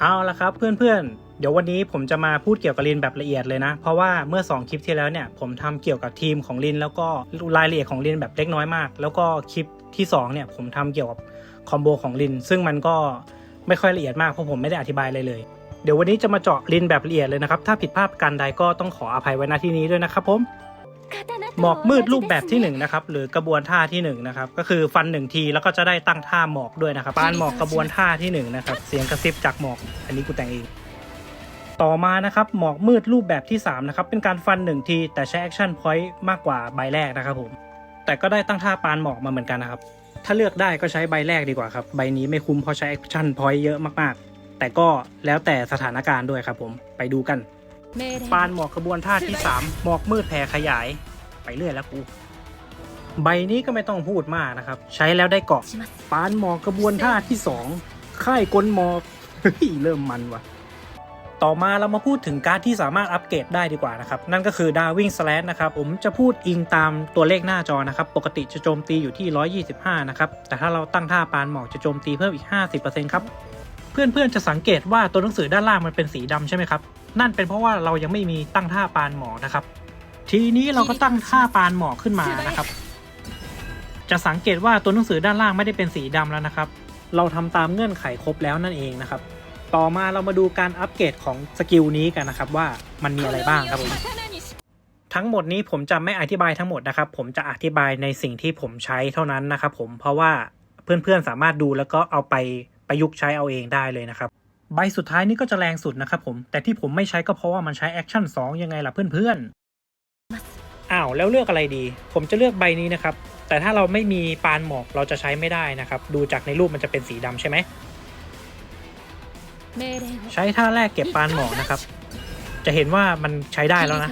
เอาละครับเพื่อนๆ เดี๋ยววันนี้ผมจะมาพูดเกี่ยวกับลินแบบละเอียดเลยนะ เพราะว่าเมื่อ 2 คลิปที่แล้วเนี่ยผมทำเกี่ยวกับทีมของลิน แล้วก็รายละเอียดของลินแบบเล็กน้อยมาก แล้วก็คลิปที่2เนี่ยผมทำเกี่ยวกับคอมโบของลิน ซึ่งมันก็ไม่ค่อยละเอียดมากเพราะผมไม่ได้อธิบายเลยเลย เดี๋ยววันนี้จะมาเจาะลินแบบละเอียดเลยนะครับ ถ้าผิดพลาดการใดก็ต้องขออภัยไว้ณที่นี้ด้วยนะครับผม หมอกมืดรูปแบบที่1นงนะครับหรือกระบวนท่าที่1นงนะครับก็คือฟันหนึ่งทีแล้วก็จะได้ตั้งท่าหมอกด้วยนะครับปานหมอกกระบวนท่าที่1นงนะครับเสียงกระซิบจากหมอก อันนี้กูแต่งเองต่อมานะครับหมอกมืดรูปแบบที่3นะครับเป็นการฟัน1ทีแต่ใช้แอคชั่นพอยต์มากกว่าใบแรกนะครับผมแต่ก็ได้ตั้งท่าปานหมอกมาเหมือนกันนะครับถ้าเลือกได้ก็ใช้ใบแรกดีกว่าครับใบนี้ไม่คุ้มเพราะใช้แอคชั่นพอยต์เยอะมากๆ แต่ก็แล้วแต่สถานการณ์ด้วยครับผมไปดูกัน ปานหมอกกระบวนท่าที่ 3 หมอกมืดแผ่ขยาย ไปเรื่อยแล้วกู ใบนี้ก็ไม่ต้องพูดมากนะครับ ใช้แล้วได้เกาะปานหมอกกระบวนท่าที่ 2 ค่ายกลหมอกเฮ้ยเริ่มมันว่ะ ต่อมาเรามาพูดถึงการ์ดที่สามารถอัปเกรดได้ดีกว่านะครับ นั่นก็คือดาวิ่งสแลนนะครับ ผมจะพูดอิงตามตัวเลขหน้าจอนะครับ ปกติจะโจมตีอยู่ที่ 125 นะครับ แต่ถ้าเราตั้งท่าปานหมอกจะโจมตีเพิ่มอีก 50%ครับ เพื่อนๆจะสังเกตว่าตัวหนังสือด้านล่างมันเป็นสีดำใช่ไหมครับ นั่นเป็นเพราะว่าเรายังไม่มีตั้งท่าปานหมอกนะครับ ทีนี้เราก็ตั้งท่าปานหมอกขึ้นมานะครับ จะสังเกตว่าตัวหนังสือด้านล่างไม่ได้เป็นสีดำแล้วนะครับ เราทำตามเงื่อนไขครบแล้วนั่นเองนะครับ ต่อมาเรามาดูการอัปเกรดของสกิลนี้กันนะครับว่ามันมีอะไรบ้างครับผมทั้งหมดนี้ผมจะไม่อธิบายทั้งหมดนะครับ ผมจะอธิบายในสิ่งที่ผมใช้เท่านั้นนะครับผมเพราะว่าเพื่อนๆสามารถดูแล้วก็เอาไป ประยุกต์ใช้เอาเองได้เลยนะครับ ใบสุดท้ายนี้ก็จะแรงสุดนะครับผม แต่ที่ผมไม่ใช้ก็เพราะว่ามันใช้แอคชั่น2ยังไงล่ะเพื่อนๆ อ้าวแล้วเลือกอะไรดี ผมจะเลือกใบนี้นะครับ แต่ถ้าเราไม่มีปานหมอกเราจะใช้ไม่ได้นะครับ ดูจากในรูปมันจะเป็นสีดำใช่ไหม ใช้ท่าแรกเก็บปานหมอกนะครับ จะเห็นว่ามันใช้ได้แล้วนะ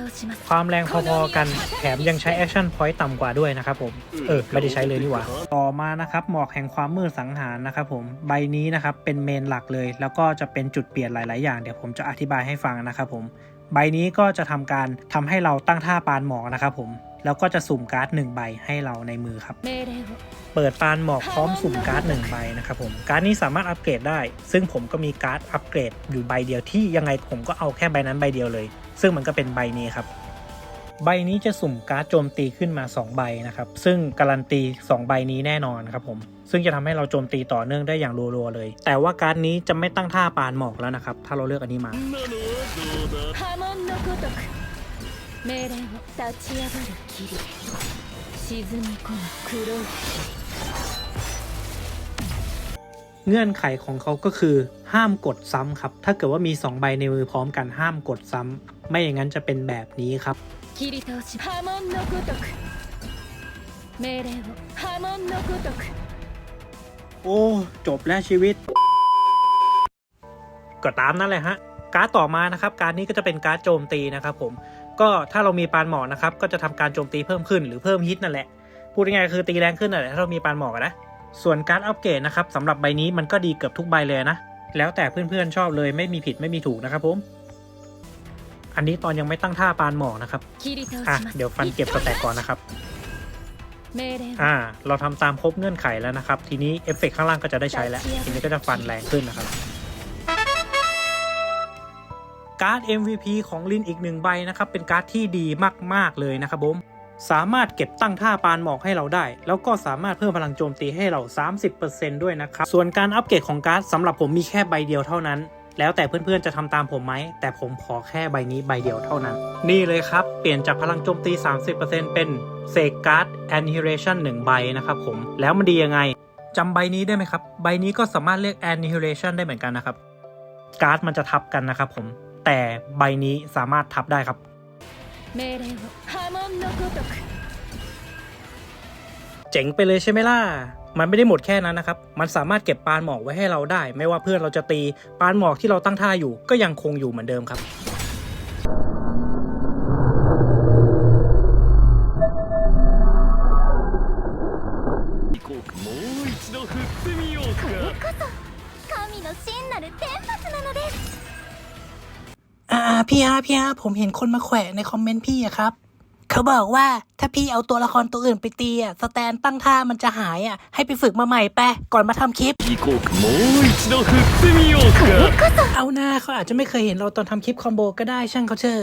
ความแรงพอๆกัน แถมยังใช้แอคชั่นพอยต์ต่ำกว่าด้วยนะครับผม เออไม่ได้ใช้เลยนี่หว่าต่อ มานะครับหมอกแห่งความมืดสังหารนะครับผมใบนี้นะครับเป็นเมนหลักเลย แล้วก็จะเป็นจุดเปลี่ยนหลาย ๆ อย่างเดี๋ยวผมจะอธิบายให้ฟังนะครับผมใบนี้ก็จะทำการทำให้เราตั้งท่าปานหมอกนะครับผมแล้วก็จะสุ่มการ์ดหนึ่งใบให้เราในมือครับ เปิดปานหมอกพร้อมสุ่มการ์ดหนึ่งใบนะครับผม การ์ดนี้สามารถอัปเกรดได้ ซึ่งผมก็มีการ์ดอัปเกรดอยู่ใบเดียวที่ยังไงผมก็เอาแค่ใบนั้นใบเดียวเลย ซึ่งมันก็เป็นใบนี้ครับ ใบนี้จะสุ่มการ์ดโจมตีขึ้นมา 2 ใบนะครับ ซึ่งการันตี 2 ใบนี้แน่นอนครับผม ซึ่งจะทำให้เราโจมตีต่อเนื่องได้อย่างรัวๆเลย แต่ว่าการ์ดนี้จะไม่ตั้งท่าปานหมอกแล้วนะครับ ถ้าเราเลือกอันนี้มาเงื่อนไขของเขาก็คือห้ามกดซ้ำครับ ถ้าเกิดว่ามี 2 ใบในมือพร้อมกันห้ามกดซ้ำ ไม่อย่างนั้นจะเป็นแบบนี้ครับโอ้จบแล้วชีวิต ก็ตามนั่นแหละฮะ การ์ดต่อมานะครับ การนี้ก็จะเป็นการ์ดโจมตีนะครับผมก็ถ้าเรามีปานหมอกนะครับ ก็จะทำการโจมตีเพิ่มขึ้นหรือเพิ่มฮิตนั่นแหละ พูดง่ายๆคือตีแรงขึ้นนั่นแหละถ้าเรามีปานหมอกนะ ส่วนการ์ดอัปเกรดนะครับสำหรับใบนี้มันก็ดีเกือบทุกใบเลยนะ แล้วแต่เพื่อนๆชอบเลยไม่มีผิดไม่มีถูกนะครับผม อันนี้ตอนยังไม่ตั้งท่าปานหมอกนะครับอะเดี๋ยวฟันเก็บสแต็กก่อนนะครับอ่า เราทำตามครบเงื่อนไขแล้วนะครับ ทีนี้เอฟเฟกข้างล่างก็จะได้ใช้แล้ว ทีนี้ก็จะฟันแรงขึ้นนะครับ การ์ด MVP ของลินอีกหนึ่งใบนะครับ เป็นการ์ดที่ดีมาก ๆ เลยนะครับผมสามารถเก็บตั้งท่าปานหมอกให้เราได้ แล้วก็สามารถเพิ่มพลังโจมตีให้เรา 30%ด้วยนะครับ ส่วนการอัปเกรดของการ์ดสำหรับผมมีแค่ใบเดียวเท่านั้น แล้วแต่เพื่อนๆจะทำตามผมไหม แต่ผมขอแค่ใบนี้ใบเดียวเท่านั้น นี่เลยครับ เปลี่ยนจากพลังโจมตี 30%เป็นเซการ์ดแอนฮิเรชันหนึ่งใบนะครับผม แล้วมันดียังไง จำใบนี้ได้ไหมครับ ใบนี้ก็สามารถเรียกแอนฮิเรชันได้เหมือนกันนะครับ การ์ดมันจะทับกันนะครับผม แต่ใบนี้สามารถทับได้ครับเจ๋งไปเลยใช่ไหมล่ะ มันไม่ได้หมดแค่นั้นนะครับ มันสามารถเก็บปานหมอกไว้ให้เราได้ ไม่ว่าเพื่อนเราจะตีปานหมอกที่เราตั้งท่าอยู่ก็ยังคงอยู่เหมือนเดิมครับพี่อาพี่อาผมเห็นคนมาแขวะในคอมเมนต์พี่อะครับ เขาบอกว่าถ้าพี่เอาตัวละครตัวอื่นไปตีอ่ะสแตนตั้งท่ามันจะหายอ่ะ ให้ไปฝึกมาใหม่แปะก่อนมาทำคลิป 行こうかもう一度振ってみようか เอาหน้าเขาอาจจะไม่เคยเห็นเราตอนทำคลิปคอมโบก็ได้ช่างเขาเถอะ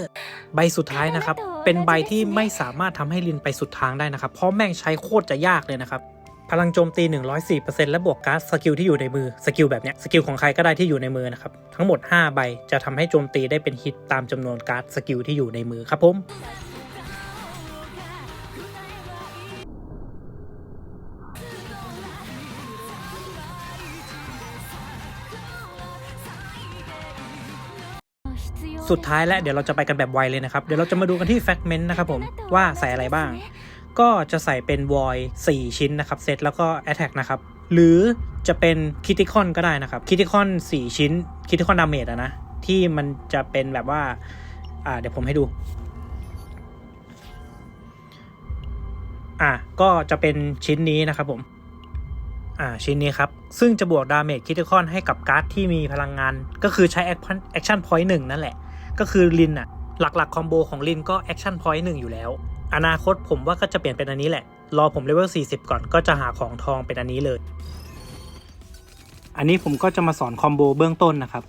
ใบสุดท้ายนะครับ เป็นใบที่ไม่สามารถทำให้ลินไปสุดทางได้นะครับ เพราะแม่งใช้โคตรจะยากเลยนะครับ พลังโจมตี 104%และบวกการ์ดสกิลที่อยู่ในมือ สกิลแบบเนี้ย สกิลของใครก็ได้ที่อยู่ในมือนะครับ ทั้งหมด 5 ใบจะทำให้โจมตีได้เป็นฮิตตามจำนวนการ์ดสกิลที่อยู่ในมือครับผม สุดท้ายแล้วเดี๋ยวเราจะไปกันแบบไวเลยนะครับ เดี๋ยวเราจะมาดูกันที่แฟกเมนต์นะครับผมว่าใส่อะไรบ้าง ก็จะใส่เป็นวอย4ชิ้นนะครับเซตแล้วก็ Attack นะครับ หรือจะเป็นคิติคอนก็ได้นะครับคิติคอน4ชิ้นคิติคอนดาเมจอะนะ ที่มันจะเป็นแบบว่า อ่าเดี๋ยวผมให้ดูอะก็จะเป็นชิ้นนี้นะครับผมอ่าชิ้นนี้ครับ ซึ่งจะบวกดาเมจคิติคอนให้กับการ์ดที่มีพลังงาน ก็คือใช้แอคชั่นพอยต์หนึ่งนั่นแหละ ก็คือลินอะหลักๆคอมโบของลินก็แอคชั่นพอยต์หนึ่งอยู่แล้ว อนาคตผมว่าก็จะเปลี่ยนเป็นอันนี้แหละ รอผมเลเวล40 ก่อนก็จะหาของทองเป็นอันนี้เลย อันนี้ผมก็จะมาสอนคอมโบเบื้องต้นนะครับ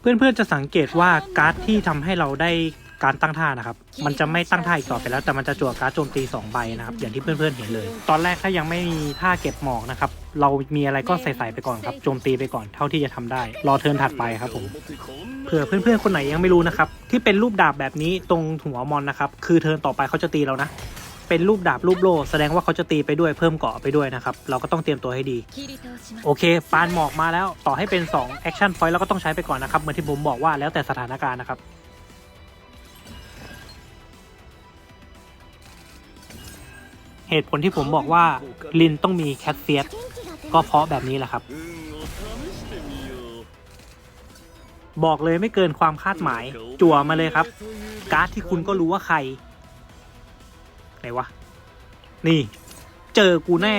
เพื่อนๆจะสังเกตว่าการ์ดที่ทำให้เราได้ การตั้งท่านะครับ มันจะไม่ตั้งท่าอีกต่อไปแล้วแต่มันจะจั่วการ์ดโจมตี2ใบนะครับอย่างที่เพื่อนๆเห็นเลย ตอนแรกถ้ายังไม่มีท่าเก็บหมอกนะครับเรามีอะไรก็ใส่ๆไปก่อนครับโจมตีไปก่อนเท่าที่จะทำได้ รอเทิร์นถัดไปครับผมเผื่อเพื่อนๆคนไหนยังไม่รู้นะครับที่เป็นรูปดาบแบบนี้ตรงหัวมอนนะครับคือเทิร์นต่อไปเขาจะตีเรานะเป็นรูปดาบรูปโล่แสดงว่าเขาจะตีไปด้วยเพิ่มเกราะไปด้วยนะครับ เราก็ต้องเตรียมตัวให้ดี โอเค ปานหมอกมาแล้วต่อให้เป็น2 action point แล้วก็ต้องใช้ไปก่อนนะครับ เหมือนที่ผมบอกว่าแล้วแต่สถานการณ์นะครับ เหตุผลที่ผมบอกว่าลินต้องมีแคสเซียสก็เพราะแบบนี้แหละครับ บอกเลยไม่เกินความคาดหมาย จั่วมาเลยครับ การ์ดที่คุณก็รู้ว่าใคร ไหนวะ นี่ เจอกูแน่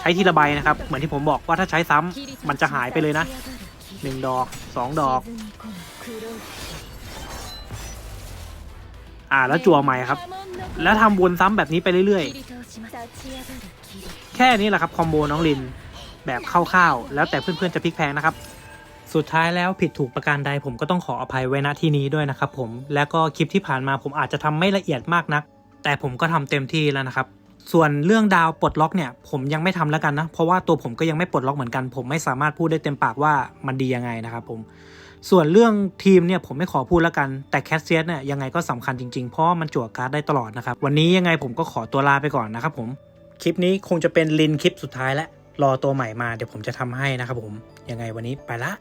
ใช้ทีละใบนะครับ เหมือนที่ผมบอกว่าถ้าใช้ซ้ำมันจะหายไปเลยนะหนึ่งดอกสองดอก อ่าแล้วจั่วใหม่ครับ แล้วทำวนซ้ำแบบนี้ไปเรื่อยๆ แค่นี้แหละครับคอมโบน้องลิน แบบคร่าวๆ แล้วแต่เพื่อนๆจะพลิกแพงนะครับ สุดท้ายแล้วผิดถูกประการใดผมก็ต้องขออภัยไว้ณที่นี้ด้วยนะครับผม แล้วก็คลิปที่ผ่านมาผมอาจจะทำไม่ละเอียดมากนัก แต่ผมก็ทำเต็มที่แล้วนะครับส่วนเรื่องดาวปลดล็อกเนี่ยผมยังไม่ทำแล้วกันนะ เพราะว่าตัวผมก็ยังไม่ปลดล็อกเหมือนกัน ผมไม่สามารถพูดได้เต็มปากว่ามันดียังไงนะครับผม ส่วนเรื่องทีมเนี่ยผมไม่ขอพูดแล้วกัน แต่แคสเซียสเนี่ยยังไงก็สำคัญจริงๆ เพราะมันจั่วการ์ดได้ตลอดนะครับ วันนี้ยังไงผมก็ขอตัวลาไปก่อนนะครับผม คลิปนี้คงจะเป็นลินคลิปสุดท้ายแล้วรอตัวใหม่มาเดี๋ยวผมจะทำให้นะครับผม ยังไงวันนี้ไปละ